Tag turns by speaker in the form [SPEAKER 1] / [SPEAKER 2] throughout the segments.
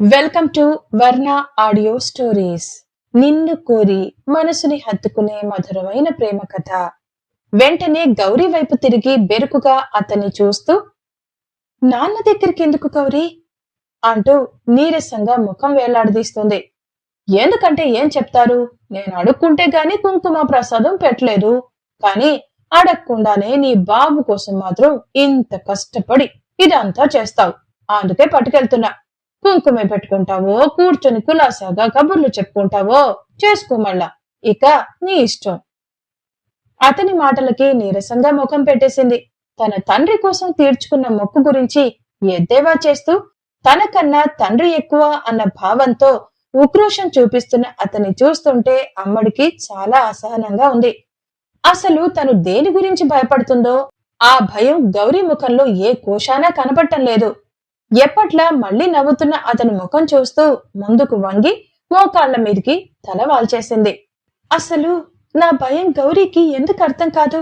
[SPEAKER 1] Welcome to Varna audio stories. నిన్ను కోరి మనసుని హత్తుకునే మధురమైన ప్రేమ కథ. వెంటనే గౌరీ వైపు తిరిగి బెరుకుగా అతన్ని చూస్తూ నాన్న దగ్గరికి ఎందుకు గౌరీ? అంటూ నీరసంగా ముఖం వేలాడదీస్తుంది. ఎందుకంటే ఏం చెప్తారు? నేను అడుక్కుంటే గాని కుంకుమ ప్రసాదం పెట్టలేదు. కానీ అడగకుండానే నీ బాబు కోసం మాత్రం ఇంత కష్టపడి ఇదంతా చేస్తావు. అందుకే పట్టుకెళ్తున్నా. కుంకుమ పెట్టుకుంటావో కూర్చొని కులాసాగా కబుర్లు చెప్పుకుంటావో చేసుకో మళ్ళా. ఇక నీ ఇష్టం. అతని మాటలకి నీరసంగా ముఖం పెట్టేసింది. తన తండ్రి కోసం తీర్చుకున్న మొక్కు గురించి ఎద్దేవా చేస్తూ తనకన్నా తండ్రి ఎక్కువ అన్న భావంతో ఉక్రోషం చూపిస్తున్న అతన్ని చూస్తుంటే అమ్మడికి చాలా అసహనంగా ఉంది. అసలు తను దేని గురించి భయపడుతుందో ఆ భయం గౌరీ ముఖంలో ఏ కోశానా కనపడటం లేదు. ఎప్పట్లా మళ్ళీ నవ్వుతున్న అతని ముఖం చూస్తూ ముందుకు వంగి మోకాళ్ళ మీదికి తల వాల్చేసింది. అసలు నా భయం గౌరీకి ఎందుకు అర్థం కాదు?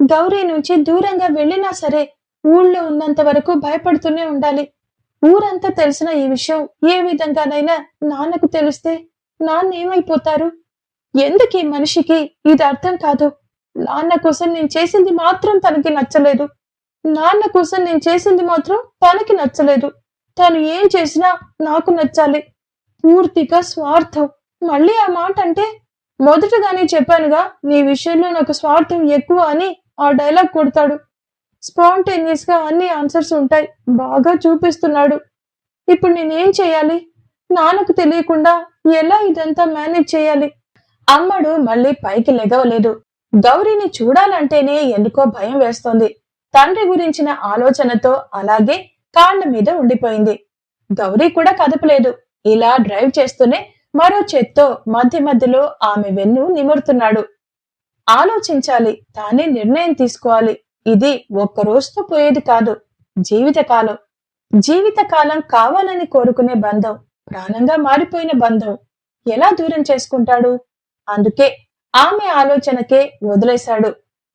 [SPEAKER 1] గౌరీ నుంచి దూరంగా వెళ్ళినా సరే ఊళ్ళో ఉన్నంత వరకు భయపడుతూనే ఉండాలి. ఊరంతా తెలిసిన ఈ విషయం ఏ విధంగానైనా నాన్నకు తెలిస్తే నాన్న ఏమైపోతారు ఎందుకు ఈ మనిషికి ఇది అర్థం కాదు? నాన్న కోసం నేను చేసింది మాత్రం తనకి నచ్చలేదు. నాన్న కోసం నేను చేసింది మాత్రం తనకి నచ్చలేదు. తను ఏం చేసినా నాకు నచ్చాలి. పూర్తిగా స్వార్థం. మళ్ళీ ఆ మాట అంటే మొదటగానే చెప్పానుగా నీ విషయంలో నాకు స్వార్థం ఎక్కువ అని ఆ డైలాగ్ కొడతాడు. స్పాంటేనియస్గా అన్ని ఆన్సర్స్ ఉంటాయి. బాగా చూపిస్తున్నాడు. ఇప్పుడు నేనేం చేయాలి? నాన్నకు తెలియకుండా ఎలా ఇదంతా మేనేజ్ చేయాలి? అమ్మడు మళ్ళీ పైకి లెగవలేదు. గౌరీని చూడాలంటేనే ఎందుకో భయం వేస్తోంది. తండ్రి గురించిన ఆలోచనతో అలాగే కాళ్ళ మీద ఉండిపోయింది. గౌరీ కూడా కదపలేదు. ఇలా డ్రైవ్ చేస్తూనే మరో చేత్తో మధ్య మధ్యలో ఆమె వెన్ను నిమురుతున్నాడు. ఆలోచించాలి తానే నిర్ణయం తీసుకోవాలి. ఇది ఒక్క రోజుతో పోయేది కాదు జీవితకాలం. జీవితకాలం కావాలని కోరుకునే బంధం ప్రాణంగా మారిపోయిన బంధం. ఎలా దూరం చేసుకుంటాడు? అందుకే ఆమె ఆలోచనకే వదిలేశాడు.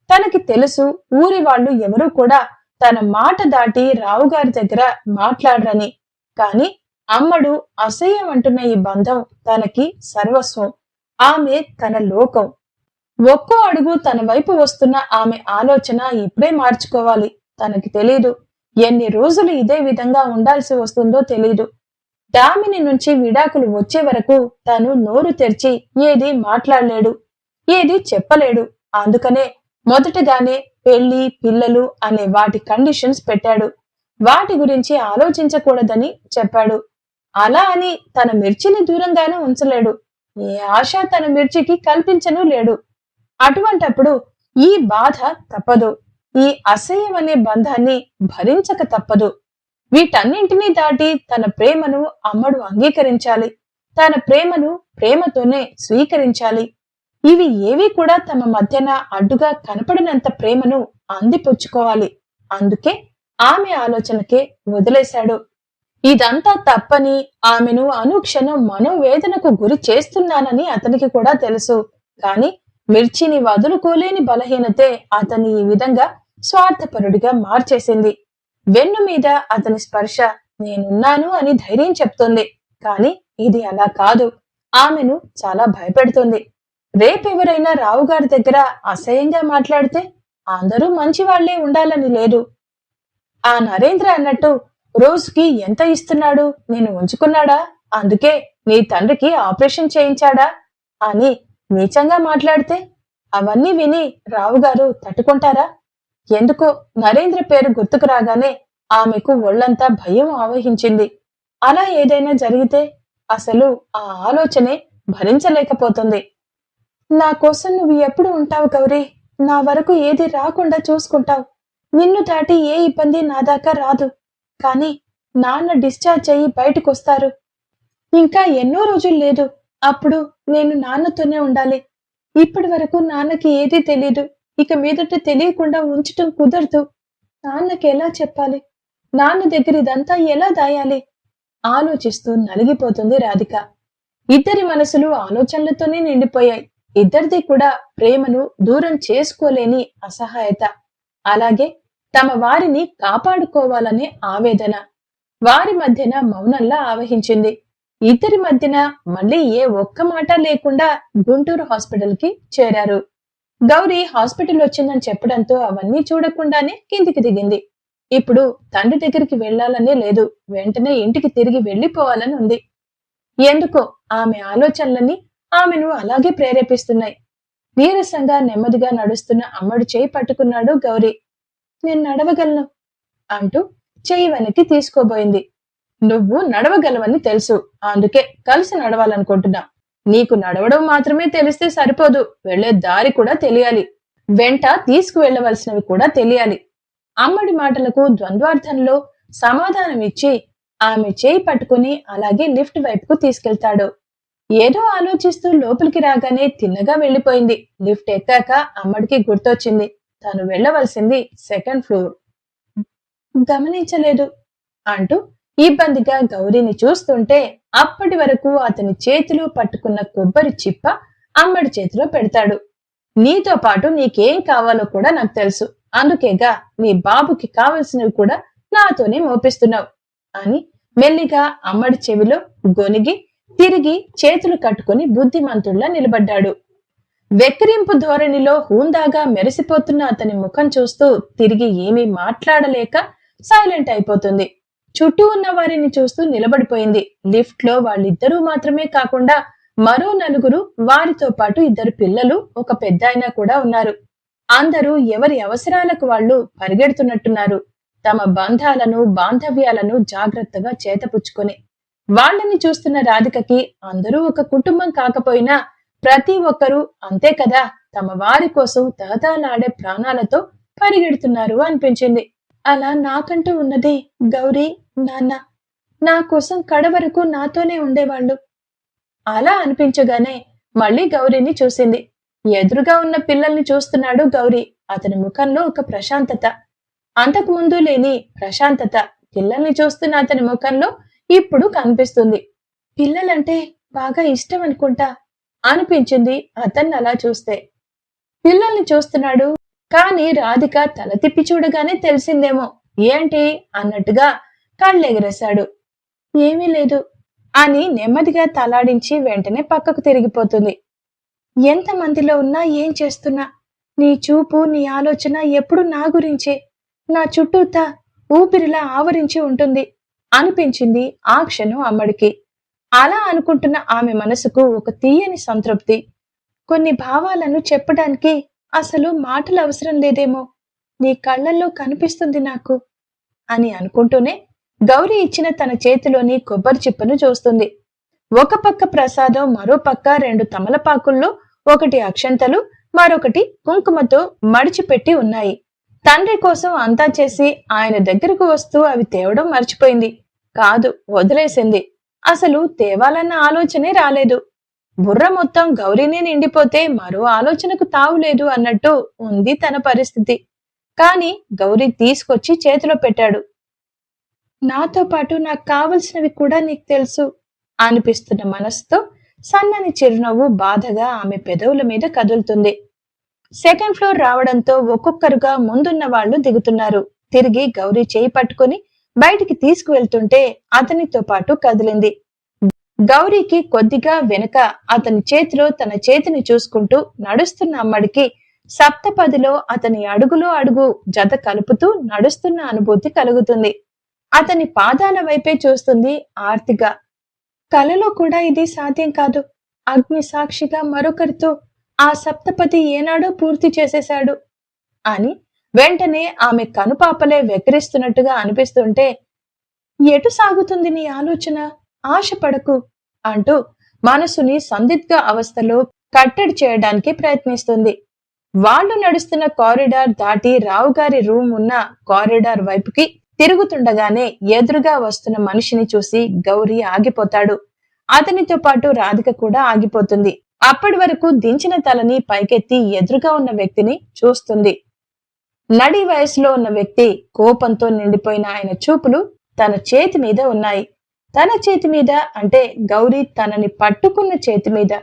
[SPEAKER 1] తనకి తెలుసు ఊరి వాళ్ళు ఎవరూ కూడా తన మాట దాటి రావుగారి దగ్గర మాట్లాడరని. కాని అమ్మడు అసహ్యం అంటున్న ఈ బంధం తనకి సర్వస్వం. ఆమె తన లోకం. ఒక్కో అడుగు తన వైపు వస్తున్న ఆమె ఆలోచన ఇప్పుడే మార్చుకోవాలి. తనకి తెలీదు. ఎన్ని రోజులు ఇదే విధంగా ఉండాల్సి వస్తుందో తెలీదు. దామిని నుంచి విడాకులు వచ్చే వరకు తను నోరు తెరిచి ఏది మాట్లాడలేడు. ఏది చెప్పలేడు. అందుకనే మొదటగానే పెళ్ళి పిల్లలు అనే వాటి కండిషన్స్ పెట్టాడు. వాటి గురించి ఆలోచించకూడదని చెప్పాడు. అలా అని తన మిర్చిని దూరంగానే ఉంచలేడు. ఏ ఆశ తన మిర్చికి కల్పించను లేడు. అటువంటప్పుడు ఈ బాధ తప్పదు. ఈ అసహ్యం అనే బంధాన్ని భరించక తప్పదు. వీటన్నింటినీ దాటి తన ప్రేమను అమ్మడు అంగీకరించాలి. తన ప్రేమను ప్రేమతోనే స్వీకరించాలి. ఇవి ఏవి కూడా తమ మధ్యన అడ్డుగా కనపడినంత ప్రేమను అందిపుచ్చుకోవాలి. అందుకే ఆమె ఆలోచనకే వదిలేశాడు. ఇదంతా తప్పని ఆమెను అనుక్షణం మనోవేదనకు గురి చేస్తున్నానని అతనికి కూడా తెలుసు. కాని మిర్చిని వదులుకోలేని బలహీనతే అతని ఈ విధంగా స్వార్థపరుడిగా మార్చేసింది. వెన్ను మీద అతని స్పర్శ నేనున్నాను అని ధైర్యం చెప్తుంది. కాని ఇది అలా కాదు. ఆమెను చాలా భయపెడుతుంది. రేపెవరైనా రావుగారి దగ్గర అసహ్యంగా మాట్లాడితే అందరూ మంచి వాళ్ళే ఉండాలని లేదు. ఆ నరేంద్ర అన్నట్టు రోజుకి ఎంత ఇస్తున్నాడు నేను ఉంచుకున్నాడా? అందుకే నీ తండ్రికి ఆపరేషన్ చేయించాడా? అని నీచంగా మాట్లాడితే అవన్నీ విని రావుగారు తట్టుకుంటారా? ఎందుకో నరేంద్ర పేరు గుర్తుకు రాగానే ఆమెకు ఒళ్ళంతా భయం ఆవహించింది. అలా ఏదైనా జరిగితే అసలు ఆ ఆలోచనే భరించలేకపోతుంది. నా కోసం నువ్వు ఎప్పుడు ఉంటావు గౌరీ? నా వరకు ఏది రాకుండా చూసుకుంటావు. నిన్ను దాటి ఏ ఇబ్బంది నా దాకా రాదు. కానీ నాన్న డిశ్చార్జ్ అయ్యి బయటకొస్తారు. ఇంకా ఎన్నో రోజులు లేదు. అప్పుడు నేను నాన్నతోనే ఉండాలి. ఇప్పటి వరకు నాన్నకి ఏదీ తెలీదు. ఇక మీదట తెలియకుండా ఉంచటం కుదరదు. నాన్నకి ఎలా చెప్పాలి? నాన్న దగ్గర ఇదంతా ఎలా దాయాలి? ఆలోచిస్తూ నలిగిపోతుంది రాధిక. ఇద్దరి మనసులు ఆలోచనలతోనే నిండిపోయాయి. ఇద్దరిది కూడా ప్రేమను దూరం చేసుకోలేని అసహాయత. అలాగే తమ వారిని కాపాడుకోవాలనే ఆవేదన. వారి మధ్యన మౌనంలా ఆవహించింది. ఇద్దరి మధ్యన మళ్ళీ ఏ ఒక్క మాట లేకుండా గుంటూరు హాస్పిటల్కి చేరారు. గౌరీ హాస్పిటల్ వచ్చిందని చెప్పడంతో అవన్నీ చూడకుండానే కిందికి దిగింది. ఇప్పుడు తండ్రి దగ్గరికి వెళ్ళాలనే లేదు. వెంటనే ఇంటికి తిరిగి వెళ్ళిపోవాలని ఉంది. ఎందుకో ఆమె ఆలోచనలని ఆమెను అలాగే ప్రేరేపిస్తున్నాయి. నీరసంగా నెమ్మదిగా నడుస్తున్న అమ్మడు చేయి పట్టుకున్నాడు గౌరీ. నేను నడవగలను అంటూ చెయ్యి వెనక్కి తీసుకోబోయింది. నువ్వు నడవగలవని తెలుసు అందుకే కలిసి నడవాలనుకుంటున్నా. నీకు నడవడం మాత్రమే తెలిస్తే సరిపోదు వెళ్ళే దారి కూడా తెలియాలి. వెంట తీసుకువెళ్ళవలసినవి కూడా తెలియాలి. అమ్మడి మాటలకు ద్వంద్వార్థంలో సమాధానం ఇచ్చి ఆమె చేయి పట్టుకుని అలాగే లిఫ్ట్ వైపుకు తీసుకెళ్తాడు. ఏదో ఆలోచిస్తూ లోపలికి రాగానే తిన్నగా వెళ్ళిపోయింది లిఫ్ట్ ఎక్కాక అమ్మడికి గుర్తొచ్చింది. తాను వెళ్ళవలసింది సెకండ్ ఫ్లోర్. గమనించలేదు అంటూ ఇబ్బందిగా గౌరీని చూస్తుంటే అప్పటి వరకు అతని చేతిలో పట్టుకున్న కొబ్బరి చిప్ప అమ్మడి చేతిలో పెడతాడు. నీతో పాటు నీకేం కావాలో కూడా నాకు తెలుసు. అందుకేగా నీ బాబుకి కావలసినవి కూడా నాతోనే మోపిస్తున్నావు అని మెల్లిగా అమ్మడి చెవిలో గొనిగి తిరిగి చేతులు కట్టుకుని బుద్ధిమంతుడిలా నిలబడ్డాడు. వెక్కిరింపు ధోరణిలో హూందాగా మెరిసిపోతున్న అతని ముఖం చూస్తూ తిరిగి ఏమీ మాట్లాడలేక సైలెంట్ అయిపోతుంది. చుట్టూ ఉన్న వారిని చూస్తూ నిలబడిపోయింది. లిఫ్ట్లో వాళ్ళిద్దరూ మాత్రమే కాకుండా మరో నలుగురు వారితో పాటు ఇద్దరు పిల్లలు ఒక పెద్దాయన కూడా ఉన్నారు. అందరూ ఎవరి అవసరాలకు వాళ్ళు పరిగెడుతున్నట్టున్నారు. తమ బంధాలను బాంధవ్యాలను జాగ్రత్తగా చేతపుచ్చుకొని వాళ్ళని చూస్తున్న రాధికకి అందరూ ఒక కుటుంబం కాకపోయినా ప్రతి ఒక్కరూ అంతే కదా తమ వారి కోసం తహతాలాడే ప్రాణాలతో పరిగెడుతున్నారు అనిపించింది. అలా నాకంటూ ఉన్నది గౌరీ నాన్న నా కోసం కడ వరకు నాతోనే ఉండేవాళ్ళు. అలా అనిపించగానే మళ్ళీ గౌరీని చూసింది. ఎదురుగా ఉన్న పిల్లల్ని చూస్తున్నాడు గౌరీ అతని ముఖంలో ఒక ప్రశాంతత. అంతకు ముందు లేని ప్రశాంతత పిల్లల్ని చూస్తున్న అతని ముఖంలో ఇప్పుడు కనిపిస్తుంది. పిల్లలంటే బాగా ఇష్టం అనుకుంటా అనిపించింది అతన్ని అలా చూస్తే. పిల్లల్ని చూస్తున్నాడు కానీ రాధిక తల తిప్పి చూడగానే తెలిసిందేమో ఏంటి? అన్నట్టుగా కళ్ళెగరేశాడు ఏమీ లేదు అని నెమ్మదిగా తలాడించి వెంటనే పక్కకు తిరిగిపోతుంది. ఎంత మందిలో ఉన్నా ఏం చేస్తున్నా? నీ చూపు నీ ఆలోచన ఎప్పుడు నా గురించే. నా చుట్టూతా ఊపిరిలా ఆవరించి ఉంటుంది. అనిపించింది ఆ క్షణం అమ్మడికి. అలా అనుకుంటున్న ఆమె మనసుకు ఒక తీయని సంతృప్తి. కొన్ని భావాలను చెప్పడానికి అసలు మాటలు అవసరం లేదేమో. నీ కళ్ళల్లో కనిపిస్తుంది నాకు అని అనుకుంటూనే గౌరీ ఇచ్చిన తన చేతిలోని కొబ్బరి చిప్పను చూస్తుంది. ఒక పక్క ప్రసాదం మరో పక్క రెండు తమలపాకుల్లో ఒకటి అక్షంతలు మరొకటి కుంకుమతో మడిచిపెట్టి ఉన్నాయి. తండ్రి కోసం అంతా చేసి ఆయన దగ్గరకు వస్తూ అవి తేవడం మర్చిపోయింది. కాదు వదిలేసింది. అసలు తేవాలన్న ఆలోచనే రాలేదు. బుర్ర మొత్తం గౌరీనే నిండిపోతే మరో ఆలోచనకు తావులేదు అన్నట్టు ఉంది తన పరిస్థితి. కాని గౌరీ తీసుకొచ్చి చేతిలో పెట్టాడు. నాతో పాటు నాకు కావలసినవి కూడా నీకు తెలుసు అనిపిస్తున్న మనసుతో సన్నని చిరునవ్వు బాధగా ఆమె పెదవుల మీద కదులుతుంది. సెకండ్ ఫ్లోర్ రావడంతో ఒక్కొక్కరుగా ముందున్న వాళ్ళు దిగుతున్నారు. తిరిగి గౌరీ చేయి పట్టుకుని బయటికి తీసుకువెళ్తుంటే అతనితో పాటు కదిలింది. గౌరీకి కొద్దిగా వెనుక అతని చేతిలో తన చేతిని చూసుకుంటూ నడుస్తున్న అమ్మడికి సప్తపదిలో అతని అడుగులో అడుగు జత కలుపుతూ నడుస్తున్న అనుభూతి కలుగుతుంది. అతని పాదాల వైపే చూస్తుంది ఆర్తిగా కలలో కూడా ఇది సాధ్యం కాదు. అగ్ని సాక్షిగా మరొకరితో ఆ సప్తపతి ఏనాడో పూర్తి చేసేశాడు అని వెంటనే ఆమె కనుపాపలే వెకరిస్తున్నట్టుగా అనిపిస్తుంటే ఎటు సాగుతుంది నీ ఆలోచన? ఆశపడకు అంటూ మనసుని సందిగ్ధ అవస్థలో కట్టడి చేయడానికి ప్రయత్నిస్తుంది. వాళ్ళు నడుస్తున్న కారిడార్ దాటి రావు గారి రూమ్ ఉన్న కారిడార్ వైపుకి తిరుగుతుండగానే ఎదురుగా వస్తున్న మనిషిని చూసి గౌరీ ఆగిపోతాడు. అతనితో పాటు రాధిక కూడా ఆగిపోతుంది. అప్పటి వరకు దించిన తలని పైకెత్తి ఎదురుగా ఉన్న వ్యక్తిని చూస్తుంది. నడి వయసులో ఉన్న వ్యక్తి కోపంతో నిండిపోయిన ఆయన చూపులు తన చేతి మీద ఉన్నాయి. తన చేతి మీద అంటే గౌరీ తనని పట్టుకున్న చేతి మీద.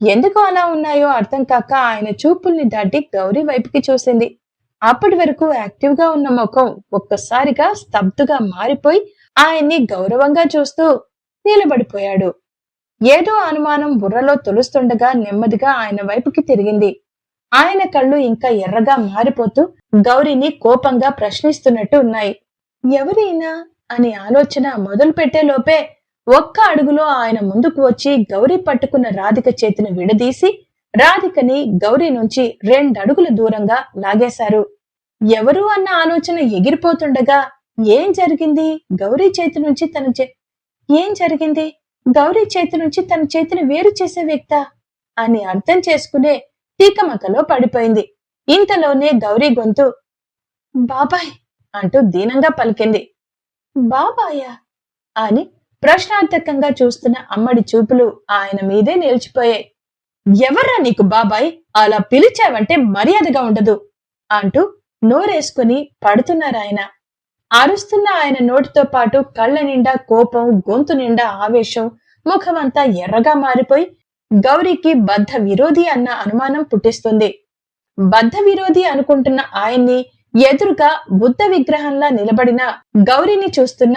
[SPEAKER 1] ఎందుకు అలా ఉన్నాయో అర్థం కాక ఆయన చూపుల్ని దాటి గౌరీ వైపుకి చూసింది. అప్పటి వరకు యాక్టివ్గా ఉన్న ముఖం ఒక్కసారిగా స్తబ్దుగా మారిపోయి ఆయన్ని గౌరవంగా చూస్తూ నిలబడిపోయాడు. ఏదో అనుమానం బుర్రలో తొలుస్తుండగా నెమ్మదిగా ఆయన వైపుకి తిరిగింది. ఆయన కళ్ళు ఇంకా ఎర్రగా మారిపోతూ గౌరీని కోపంగా ప్రశ్నిస్తున్నట్టు ఉన్నాయి. ఎవరైనా? అని ఆలోచన మొదలు పెట్టే లోపే ఒక్క అడుగులో ఆయన ముందుకు వచ్చి గౌరీ పట్టుకున్న రాధిక చేతిని విడదీసి రాధికని గౌరీ నుంచి రెండడుగుల దూరంగా లాగేశారు. ఎవరు అన్న ఆలోచన ఎగిరిపోతుండగా ఏం జరిగింది? గౌరీ చేతి నుంచి తన చే ఏం జరిగింది? గౌరీ చేతి నుంచి తన చేతిని వేరు చేసే వ్యక్త అని అర్థం చేసుకునే తీకమకలో పడిపోయింది. ఇంతలోనే గౌరీ గొంతు బాబాయ్ అంటూ దీనంగా పలికింది. బాబాయా అని ప్రశ్నార్థకంగా చూస్తున్న అమ్మడి చూపులు ఆయన మీదే నిలిచిపోయాయి. ఎవర్రా నీకు బాబాయ్? అలా పిలిచావంటే మర్యాదగా ఉండదు అంటూ నోరేసుకుని పడుతున్నారాయన అరుస్తున్న ఆయన నోటితో పాటు కళ్ళ నిండా కోపం గొంతు నిండా ఆవేశం ముఖమంతా ఎర్రగా మారిపోయి గౌరీకి బద్ధ విరోధి అన్న అనుమానం పుట్టిస్తుంది. బద్ధ విరోధి అనుకుంటున్న ఆయన్ని ఎదురుగా బుద్ధ విగ్రహంలా నిలబడిన గౌరీని చూస్తున్న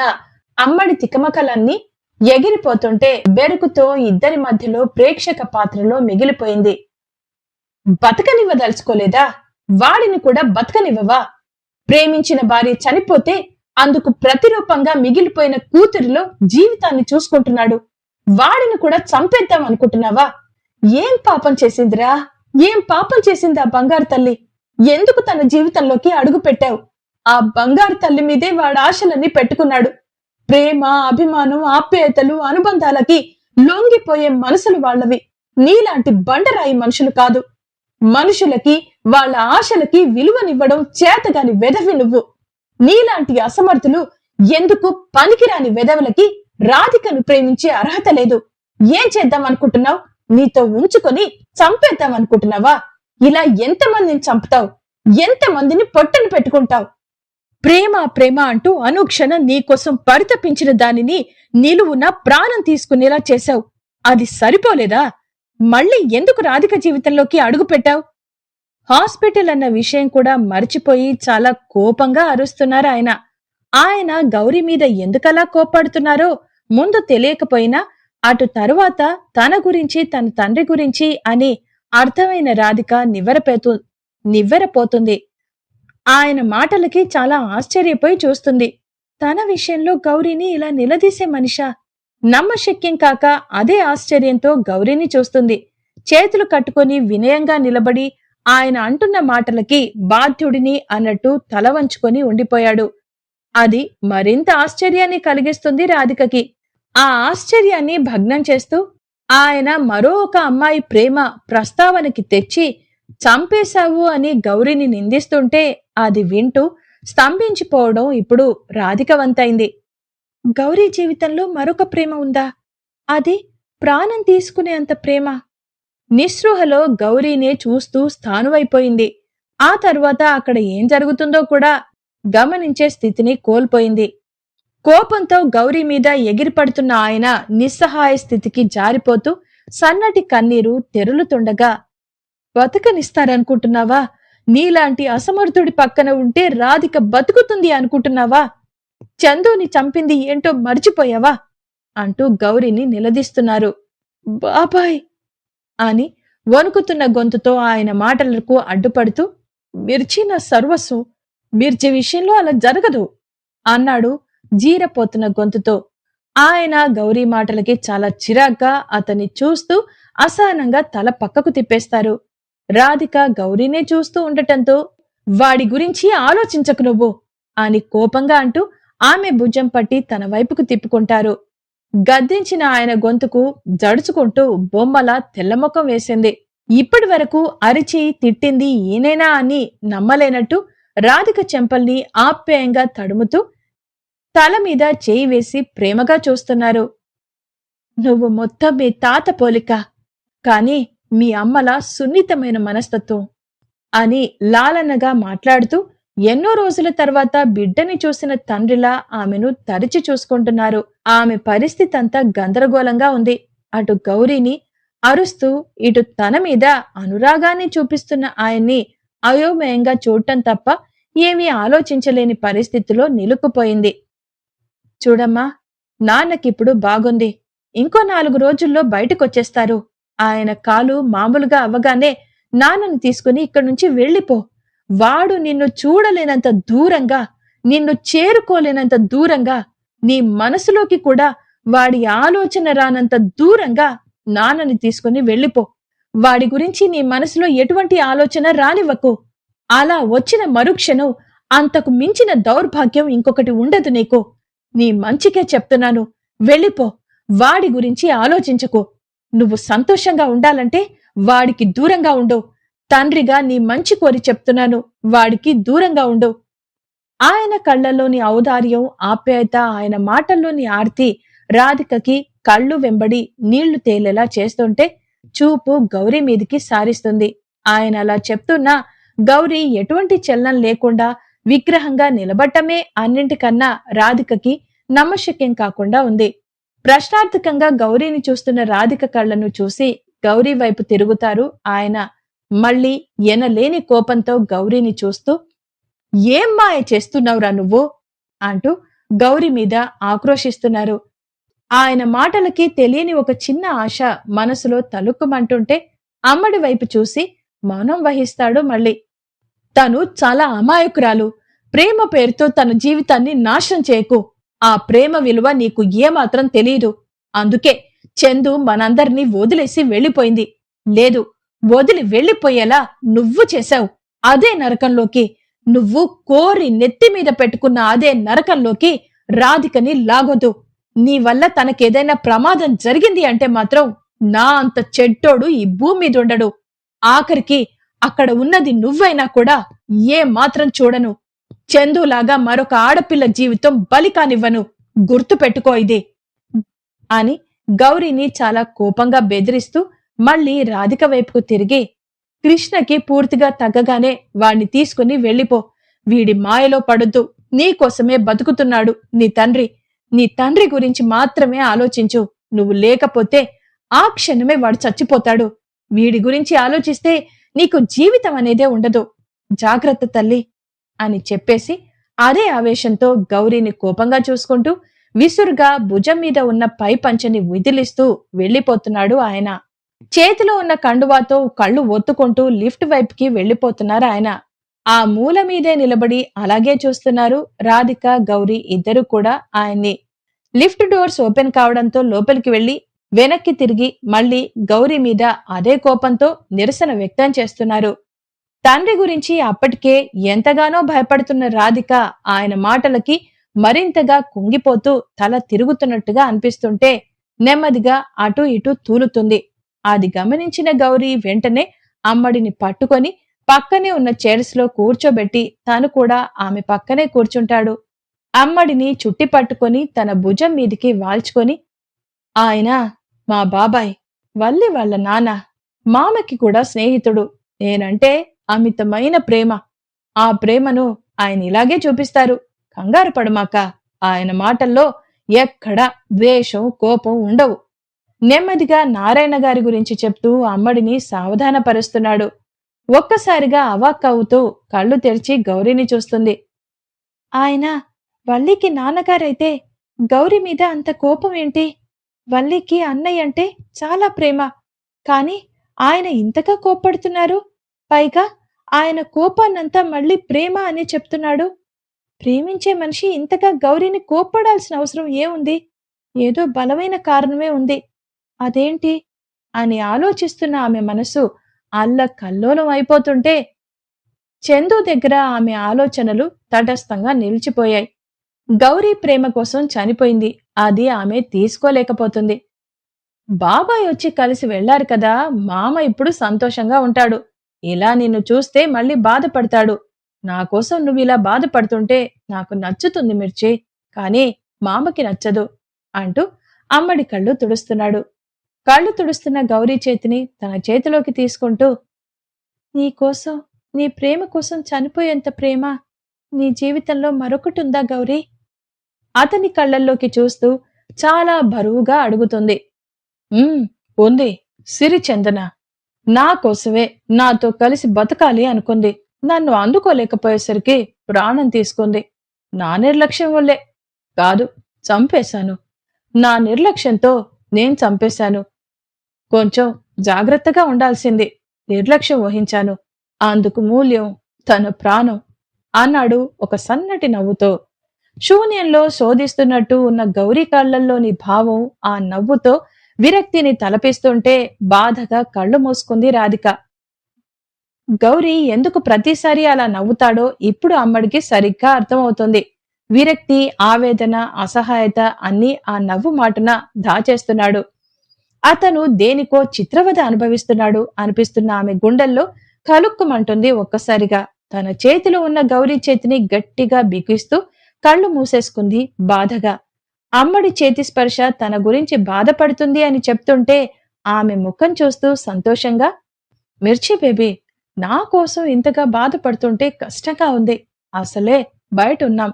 [SPEAKER 1] అమ్మడి తికమకలన్నీ ఎగిరిపోతుంటే బెరుకుతో ఇద్దరి మధ్యలో ప్రేక్షక పాత్రలో మిగిలిపోయింది. బతకనివ్వదలుచుకోలేదా? వాడిని కూడా బతకనివ్వవా? ప్రేమించిన భార్య చనిపోతే అందుకు ప్రతిరూపంగా మిగిలిపోయిన కూతురిలో జీవితాన్ని చూసుకుంటున్నాడు. వాడిని కూడా చంపేద్దాం అనుకుంటున్నావా? ఏం పాపం చేసిందిరా? ఏం పాపం చేసింది ఆ బంగారు తల్లి? ఎందుకు తన జీవితంలోకి అడుగు పెట్టావు? ఆ బంగారు తల్లి మీదే వాడు ఆశలన్నీ పెట్టుకున్నాడు. ప్రేమ అభిమానం ఆప్యాయతలు అనుబంధాలకి లొంగిపోయే మనసులు వాళ్ళవి. నీలాంటి బండరాయి మనుషులు కాదు. మనుషులకి వాళ్ళ ఆశలకి విలువనివ్వడం చేతగాని వెదవి నువ్వు. నీలాంటి అసమర్థులు ఎందుకు పనికిరాని వెదవులకి రాధికను ప్రేమించే అర్హత లేదు. ఏం చేద్దాం అనుకుంటున్నావు? నీతో ఉంచుకొని చంపేద్దాం అనుకుంటున్నావా? ఇలా ఎంతమందిని చంపుతావు? ఎంతమందిని పొట్టను పెట్టుకుంటావు? ప్రేమ ప్రేమ అంటూ అనుక్షణం నీకోసం పరితపించిన దానిని నిలువున ప్రాణం తీసుకునేలా చేశావు. అది సరిపోలేదా? మళ్ళీ ఎందుకు రాధిక జీవితంలోకి అడుగు పెట్టావు హాస్పిటల్ అన్న విషయం కూడా మర్చిపోయి చాలా కోపంగా అరుస్తున్నారు ఆయన. ఆయన గౌరీ మీద ఎందుకలా కోపడుతున్నారో ముందు తెలియకపోయినా అటు తరువాత తన గురించి తన తండ్రి గురించి అని అర్థమైన రాధిక నివ్వెరపోతూ నివ్వెరపోతుంది. ఆయన మాటలకి చాలా ఆశ్చర్యపోయి చూస్తుంది. తన విషయంలో గౌరీని ఇలా నిలదీసే మనిషా నమ్మశక్యం కాక అదే ఆశ్చర్యంతో గౌరీని చూస్తుంది. చేతులు కట్టుకొని వినయంగా నిలబడి ఆయన అంటున్న మాటలకి బాధ్యుడిని అన్నట్టు తల వంచుకొని ఉండిపోయాడు. అది మరింత ఆశ్చర్యాన్ని కలిగిస్తుంది రాధికకి. ఆ ఆశ్చర్యాన్ని భగ్నం చేస్తూ ఆయన మరో ఒక అమ్మాయి ప్రేమ ప్రస్తావనకి తెచ్చి చంపేశావు అని గౌరిని నిందిస్తుంటే అది వింటూ స్తంభించిపోవడం ఇప్పుడు రాధికవంతైంది. గౌరీ జీవితంలో మరొక ప్రేమ ఉందా? అది ప్రాణం తీసుకునే అంత ప్రేమ. నిస్పృహలో గౌరీనే చూస్తూ స్థానువైపోయింది. ఆ తర్వాత అక్కడ ఏం జరుగుతుందో కూడా గమనించే స్థితిని కోల్పోయింది. కోపంతో గౌరీ మీద ఎగిరిపడుతున్న ఆయన నిస్సహాయ స్థితికి జారిపోతూ సన్నటి కన్నీరు తెరులుతుండగా బతకనిస్తారనుకుంటున్నావా? నీలాంటి అసమర్థుడి పక్కన ఉంటే రాధిక బతుకుతుంది అనుకుంటున్నావా? చందుని చంపింది ఏంటో మర్చిపోయావా? అంటూ గౌరీని నిలదీస్తున్నారు. బాబాయ్! అని వణుకుతున్న గొంతుతో ఆయన మాటలకు అడ్డుపడుతూ మిర్చి నా సర్వస్వం మిర్చి విషయంలో అలా జరగదు అన్నాడు జీరపోతున్న గొంతుతో. ఆయన గౌరీ మాటలకి చాలా చిరాగ్గా అతన్ని చూస్తూ అసహనంగా తల పక్కకు తిప్పేస్తారు. రాధిక గౌరీనే చూస్తూ ఉండటంతో వాడి గురించి ఆలోచించకు నువ్వు అని కోపంగా అంటూ ఆమె భుజం పట్టి తన వైపుకు తిప్పుకుంటారు. గద్దించిన ఆయన గొంతుకు జడుచుకుంటూ బొమ్మలా తెల్లముఖం వేసింది. ఇప్పటి వరకు అరిచి తిట్టింది ఈనేనా అని నమ్మలేనట్టు రాధిక చెంపల్ని ఆప్యాయంగా తడుముతూ తల మీద చేయి వేసి ప్రేమగా చూస్తున్నారు. నువ్వు మొత్తం మీ తాత పోలిక కాని మీ అమ్మల సున్నితమైన మనస్తత్వం అని లాలనగా మాట్లాడుతూ ఎన్నో రోజుల తర్వాత బిడ్డని చూసిన తండ్రిలా ఆమెను తరిచి చూసుకుంటున్నారు. ఆమె పరిస్థితి అంతా గందరగోళంగా ఉంది. అటు గౌరీని అరుస్తూ ఇటు తన మీద అనురాగాన్ని చూపిస్తున్న ఆయన్ని అయోమయంగా చూడటం తప్ప ఏమీ ఆలోచించలేని పరిస్థితిలో నిలుక్కుపోయింది. చూడమ్మా నాన్నకిప్పుడు బాగుంది. ఇంకో నాలుగు రోజుల్లో బయటకొచ్చేస్తారు. ఆయన కాలు మామూలుగా అవ్వగానే నాన్నని తీసుకుని ఇక్కడి నుంచి వెళ్ళిపో. వాడు నిన్ను చూడలేనంత దూరంగా నిన్ను చేరుకోలేనంత దూరంగా నీ మనసులోకి కూడా వాడి ఆలోచన రానంత దూరంగా నాన్నని తీసుకుని వెళ్ళిపో. వాడి గురించి నీ మనసులో ఎటువంటి ఆలోచన రానివ్వకు. అలా వచ్చిన మరుక్షణం అంతకు మించిన దౌర్భాగ్యం ఇంకొకటి ఉండదు నీకు. నీ మంచికే చెప్తున్నాను. వెళ్ళిపో. వాడి గురించి ఆలోచించకు. నువ్వు సంతోషంగా ఉండాలంటే వాడికి దూరంగా ఉండు తండ్రిగా నీ మంచి కోరి చెప్తున్నాను. వాడికి దూరంగా ఉండు. ఆయన కళ్ళల్లోని ఔదార్యం ఆప్యాయత ఆయన మాటల్లోని ఆర్తి రాధికకి కళ్ళు వెంబడి నీళ్ళు తేలేలా చేస్తుంటే చూపు గౌరీ మీదికి సారిస్తుంది. ఆయన అలా చెప్తున్నా గౌరీ ఎటువంటి చలనం లేకుండా విగ్రహంగా నిలబడటమే అన్నింటికన్నా రాధికకి నమ్మశక్యం కాకుండా ఉంది. ప్రశ్నార్థకంగా గౌరీని చూస్తున్న రాధిక కళ్ళను చూసి గౌరీ వైపు తిరుగుతారు ఆయన మళ్ళీ ఎనలేని కోపంతో గౌరీని చూస్తూ ఏం మాయ చేస్తున్నావురా నువ్వు? అంటూ గౌరీ మీద ఆక్రోశిస్తున్నారు. ఆయన మాటలకి తెలియని ఒక చిన్న ఆశ మనసులో తలుక్కుమంటుంటే అమ్మడి వైపు చూసి మౌనం వహిస్తాడు మళ్ళీ. తను చాలా అమాయకురాలు. ప్రేమ పేరుతో తన జీవితాన్ని నాశనం చేయకు. ఆ ప్రేమ విలువ నీకు ఏమాత్రం తెలియదు అందుకే చందు మనందరినీ వదిలేసి వెళ్ళిపోయింది. లేదు వదిలి వెళ్ళిపోయేలా నువ్వు చేశావు. అదే నరకంలోకి నువ్వు కోరి నెత్తి మీద పెట్టుకున్న అదే నరకంలోకి రాధికని లాగొద్దు. నీ వల్ల తనకేదైనా ప్రమాదం జరిగింది అంటే మాత్రం నా అంత చెడ్డోడు ఈ భూమి మీద ఉండడు. ఆఖరికి అక్కడ ఉన్నది నువ్వైనా కూడా ఏ మాత్రం చూడను. చందులాగా మరొక ఆడపిల్ల జీవితం బలి కానివ్వను. గుర్తు పెట్టుకో ఇది అని గౌరీని చాలా కోపంగా బెదిరిస్తూ మళ్ళీ రాధిక వైపుకు తిరిగి కృష్ణకి పూర్తిగా తగ్గగానే వాణ్ణి తీసుకుని వెళ్ళిపో. వీడి మాయలో పడొద్దు. నీకోసమే బతుకుతున్నాడు నీ తండ్రి. నీ తండ్రి గురించి మాత్రమే ఆలోచించు. నువ్వు లేకపోతే ఆ క్షణమే వాడు చచ్చిపోతాడు. వీడి గురించి ఆలోచిస్తే నీకు జీవితం అనేదే ఉండదు. జాగ్రత్త తల్లి అని చెప్పేసి అదే ఆవేశంతో గౌరీని కోపంగా చూసుకుంటూ విసురుగా భుజం మీద ఉన్న పై పంచని విదిలిస్తూ వెళ్ళిపోతున్నాడు ఆయన. చేతిలో ఉన్న కండువాతో కళ్ళు ఒత్తుకుంటూ లిఫ్ట్ వైపుకి వెళ్ళిపోతున్నారు ఆయన. ఆ మూల మీదే నిలబడి అలాగే చూస్తున్నారు రాధిక గౌరీ ఇద్దరు కూడా ఆయన్ని. లిఫ్ట్ డోర్స్ ఓపెన్ కావడంతో లోపలికి వెళ్ళి వెనక్కి తిరిగి మళ్ళీ గౌరీ మీద అదే కోపంతో నిరసన వ్యక్తం చేస్తున్నారు. తండ్రి గురించి అప్పటికే ఎంతగానో భయపడుతున్న రాధిక ఆయన మాటలకి మరింతగా కుంగిపోతూ తల తిరుగుతున్నట్టుగా అనిపిస్తుంటే నెమ్మదిగా అటు ఇటు తూలుతుంది. అది గమనించిన గౌరీ వెంటనే అమ్మడిని పట్టుకొని పక్కనే ఉన్న చైర్స్లో కూర్చోబెట్టి తను కూడా ఆమె పక్కనే కూర్చుంటాడు. అమ్మడిని చుట్టి పట్టుకొని తన భుజం మీదికి వాల్చుకొని ఆయన మా బాబాయ్ వల్లి వాళ్ళ నాన్న మామకి కూడా స్నేహితుడు. నేనంటే అమితమైన ప్రేమ. ఆ ప్రేమను ఆయన ఇలాగే చూపిస్తారు. కంగారు పడమాక ఆయన మాటల్లో ఎక్కడ ద్వేషం కోపం ఉండవు. నెమ్మదిగా నారాయణ గారి గురించి చెప్తూ అమ్మడిని సావధానపరుస్తున్నాడు. ఒక్కసారిగా అవాక్కవుతూ కళ్ళు తెరిచి గౌరీని చూస్తుంది. ఆయన వల్లికి నాన్నగారైతే గౌరీ మీద అంత కోపం ఏంటి? వల్లికి అన్నయ్య అంటే చాలా ప్రేమ. కానీ ఆయన ఇంతగా కోప్పడుతున్నారు? పైగా ఆయన కోపాన్నంతా మళ్ళీ ప్రేమ అని చెప్తున్నాడు. ప్రేమించే మనిషి ఇంతగా గౌరీని కోప్పడాల్సిన అవసరం ఏముంది? ఏదో బలమైన కారణమే ఉంది. అదేంటి? అని ఆలోచిస్తున్న ఆమె మనసు అల్ల కల్లోలం అయిపోతుంటే చందు దగ్గర ఆమె ఆలోచనలు తటస్థంగా నిలిచిపోయాయి. గౌరీ ప్రేమ కోసం చనిపోయింది. అది ఆమె తీసుకోలేకపోతుంది. బాబాయ్ వచ్చి కలిసి వెళ్ళారు కదా మామ ఇప్పుడు సంతోషంగా ఉంటాడు. ఇలా నిన్ను చూస్తే మళ్ళీ బాధపడతాడు. నా కోసం నువ్వు ఇలా బాధపడుతుంటే నాకు నచ్చుతుంది మిర్చి కానీ మామకి నచ్చదు అంటూ అమ్మడి కళ్ళు తుడుస్తున్నాడు. కళ్ళు తుడుస్తున్న గౌరీ చేతిని తన చేతిలోకి తీసుకుంటూ నీ కోసం నీ ప్రేమ కోసం చనిపోయేంత ప్రేమ నీ జీవితంలో మరొకటి ఉందా గౌరీ? అతని కళ్ళల్లోకి చూస్తూ చాలా బరువుగా అడుగుతుంది. "ఉమ్, ఉంది. సిరిచందన నా కోసమే నాతో కలిసి బతకాలి అనుకుంది. నన్ను అందుకోలేకపోయేసరికి ప్రాణం తీసుకుంది. నా నిర్లక్ష్యం వల్లే. కాదు చంపేశాను. నా నిర్లక్ష్యంతో నేను చంపేశాను. కొంచెం జాగ్రత్తగా ఉండాల్సింది. నిర్లక్ష్యం వహించాను. అందుకు మూల్యం తన ప్రాణం అన్నాడు ఒక సన్నటి నవ్వుతో. శూన్యంలో శోధిస్తున్నట్టు ఉన్న గౌరీ కళ్ళల్లోని భావం ఆ నవ్వుతో విరక్తిని తలపిస్తుంటే బాధగా కళ్ళు మూసుకుంది రాధిక. గౌరీ ఎందుకు ప్రతిసారి అలా నవ్వుతాడో ఇప్పుడు అమ్మడికి సరిగ్గా అర్థమవుతుంది. విరక్తి ఆవేదన అసహాయత అన్నీ ఆ నవ్వు మాటున దాచేస్తున్నాడు. అతను దేనికో చిత్రవద అనుభవిస్తున్నాడు అనిపిస్తున్న ఆమె గుండెల్లో కలుక్కుమంటుంది ఒక్కసారిగా. తన చేతిలో ఉన్న గౌరీ చేతిని గట్టిగా బిగిస్తూ కళ్ళు మూసేసుకుంది బాధగా. అమ్మడి చేతి స్పర్శ తన గురించి బాధపడుతుంది అని చెప్తుంటే ఆమె ముఖం చూస్తూ సంతోషంగా మిర్చి బేబీ నా కోసం ఇంతగా బాధపడుతుంటే కష్టంగా ఉంది. అసలే బయట ఉన్నాం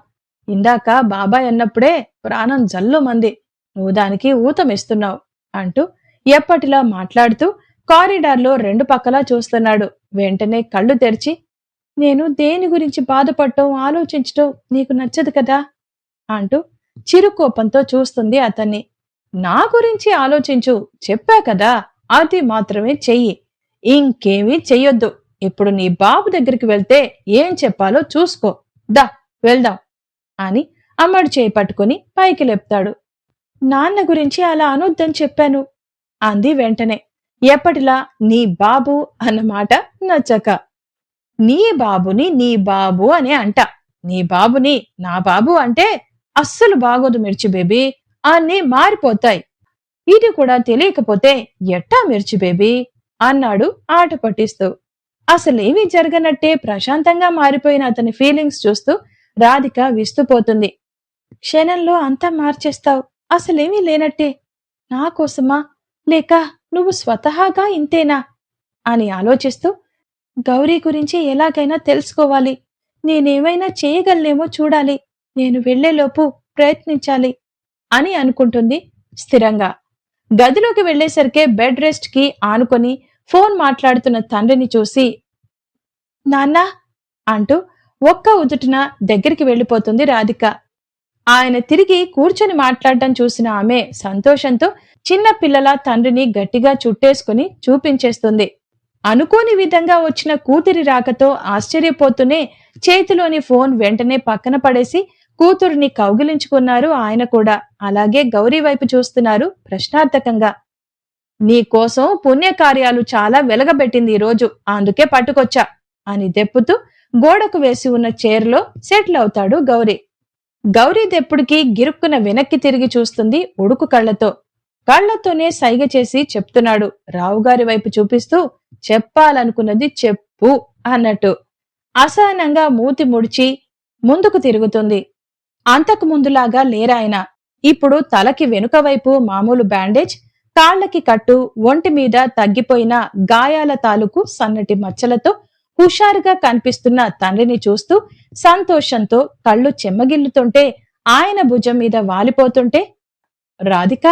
[SPEAKER 1] ఇందాక బాబాయ్ అన్నప్పుడే ప్రాణం జల్లుమంది. నువ్వు దానికి ఊతమిస్తున్నావు అంటూ ఎప్పటిలా మాట్లాడుతూ కారిడార్లో రెండు పక్కలా చూస్తున్నాడు. వెంటనే కళ్ళు తెరిచి నేను దేని గురించి బాధపడటం ఆలోచించటం నీకు నచ్చదు కదా? అంటూ చిరుకోపంతో చూస్తుంది అతన్ని. నా గురించి ఆలోచించు చెప్పా కదా అది మాత్రమే చెయ్యి. ఇంకేమీ చెయ్యొద్దు. ఇప్పుడు నీ బాబు దగ్గరికి వెళ్తే ఏం చెప్పాలో చూసుకో. దా వెళ్దాం. అని అమ్మడు చేయి పట్టుకుని పైకి లేపుతాడు. నాన్న గురించి అలా అనొద్దని చెప్పాను. అంది వెంటనే. ఎప్పటిలా నీ బాబు అన్నమాట నచ్చక. నీ బాబుని నీ బాబు అని అంట. నీ బాబుని నా బాబు అంటే అస్సలు బాగోదు మిర్చి బేబీ అన్నీ మారిపోతాయి. ఇది కూడా తెలియకపోతే ఎట్టా మిర్చి బేబీ? అన్నాడు ఆట పట్టిస్తూ. అసలేమీ జరగనట్టే ప్రశాంతంగా మారిపోయిన అతని ఫీలింగ్స్ చూస్తూ రాధిక విస్తుపోతుంది. క్షణంలో అంతా మార్చేస్తావు. అసలేమీ లేనట్టే. నా కోసమా? లేక నువ్వు స్వతహాగా ఇంతేనా? అని ఆలోచిస్తూ గౌరీ గురించి ఎలాగైనా తెలుసుకోవాలి. నేనేమైనా చేయగలనేమో చూడాలి. నేను వెళ్ళేలోపు ప్రయత్నించాలి అని అనుకుంటుంది స్థిరంగా. గదిలోకి వెళ్ళేసరికే బెడ్ రెస్ట్కి ఆనుకొని ఫోన్ మాట్లాడుతున్న తండ్రిని చూసి నాన్నా అంటూ ఒక్క ఉదుటిన దగ్గరికి వెళ్ళిపోతుంది రాధిక. ఆయన తిరిగి కూర్చొని మాట్లాడటం చూసిన ఆమె సంతోషంతో చిన్న పిల్లల తండ్రిని గట్టిగా చుట్టేసుకుని చూపించేస్తుంది. అనుకోని విధంగా వచ్చిన కూతురి రాకతో ఆశ్చర్యపోతూనే చేతిలోని ఫోన్ వెంటనే పక్కన పడేసి కూతురిని కౌగిలించుకున్నారు ఆయన కూడా. అలాగే గౌరీ వైపు చూస్తున్నారు ప్రశ్నార్థకంగా. నీ కోసం పుణ్యకార్యాలు చాలా వెలగబెట్టింది ఈ రోజు అందుకే పట్టుకొచ్చా అని దెప్పుతూ గోడకు వేసి ఉన్న చైర్లో సెటిల్ అవుతాడు గౌరీ. గౌరీ దెప్పుడికి గిరుక్కున వెనక్కి తిరిగి చూస్తుంది ఉడుకు కళ్ళతో. కళ్ళతోనే సైగ చేసి చెప్తున్నాడు. రావుగారి వైపు చూపిస్తూ చెప్పాలనుకున్నది చెప్పు అన్నట్టు. అసహనంగా మూతి ముడిచి ముందుకు తిరుగుతుంది. అంతకు ముందులాగా లేరాయన ఇప్పుడు తలకి వెనుక వైపు మామూలు బ్యాండేజ్ కాళ్ళకి కట్టు ఒంటి మీద తగ్గిపోయిన గాయాల తాలూకు సన్నటి మచ్చలతో హుషారుగా కనిపిస్తున్న తండ్రిని చూస్తూ సంతోషంతో కళ్ళు చెమ్మగిల్లుతుంటే ఆయన భుజం మీద వాలిపోతుంటే రాధిక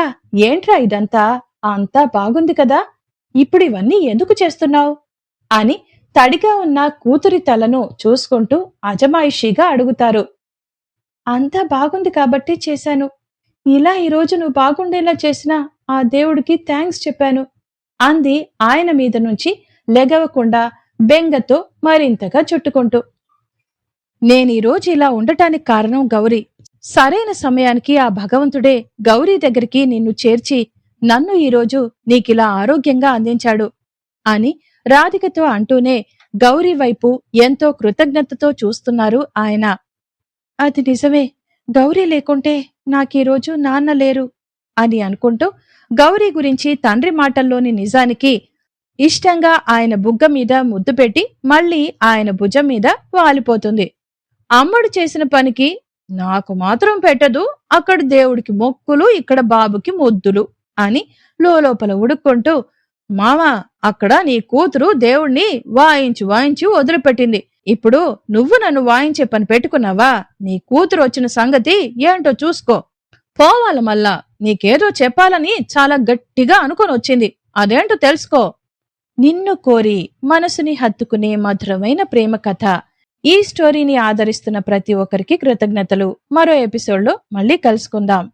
[SPEAKER 1] ఏంట్రా ఇదంతా? అంతా బాగుంది కదా? ఇప్పుడు ఇవన్నీ ఎందుకు చేస్తున్నావు? అని తడిగా ఉన్న కూతురి తలను చూసుకుంటూ అజమాయిషీగా అడుగుతారు. అంతా బాగుంది కాబట్టి చేశాను. ఇలా ఈరోజు నువ్వు బాగుండేలా చేసిన ఆ దేవుడికి థ్యాంక్స్ చెప్పాను అంది ఆయన మీద నుంచి లెగవకుండా బెంగతో మరింతగా చుట్టుకుంటూ. నేను ఇలా ఉండటానికి కారణం గౌరీ. సరైన సమయానికి ఆ భగవంతుడే గౌరీ దగ్గరికి నిన్ను చేర్చి నన్ను ఈరోజు నీకిలా ఆరోగ్యంగా అందించాడు అని రాధికతో అంటూనే గౌరీ వైపు ఎంతో కృతజ్ఞతతో చూస్తున్నారు ఆయన. అది నిజమే. గౌరీ లేకుంటే నాకీరోజు నాన్న లేరు అని అనుకుంటూ గౌరీ గురించి తండ్రి మాటల్లోని నిజానికి ఇష్టంగా ఆయన బుగ్గ మీద ముద్దు పెట్టి మళ్ళీ ఆయన భుజం మీద వాలిపోతుంది. అమ్మడు చేసిన పనికి నాకు మాత్రం పెట్టదు అక్కడ దేవుడికి మొక్కులు ఇక్కడ బాబుకి ముద్దులు అని లోపల ఉడుక్కుంటూ మామ అక్కడ నీ కూతురు దేవుణ్ణి వాయించి వాయించి వదిలిపెట్టింది. ఇప్పుడు నువ్వు నన్ను వాయించే పని పెట్టుకున్నావా? నీ కూతురు వచ్చిన సంగతి ఏంటో చూసుకో. పోవాల మళ్ళా నీకేదో చెప్పాలని చాలా గట్టిగా అనుకొని వచ్చింది. అదేంటో తెలుసుకో. నిన్ను కోరి మనసుని హత్తుకునే మధురమైన ప్రేమ కథ. ఈ స్టోరీని ఆదరిస్తున్న ప్రతి ఒక్కరికి కృతజ్ఞతలు. మరో ఎపిసోడ్లో మళ్ళీ కలుసుకుందాం.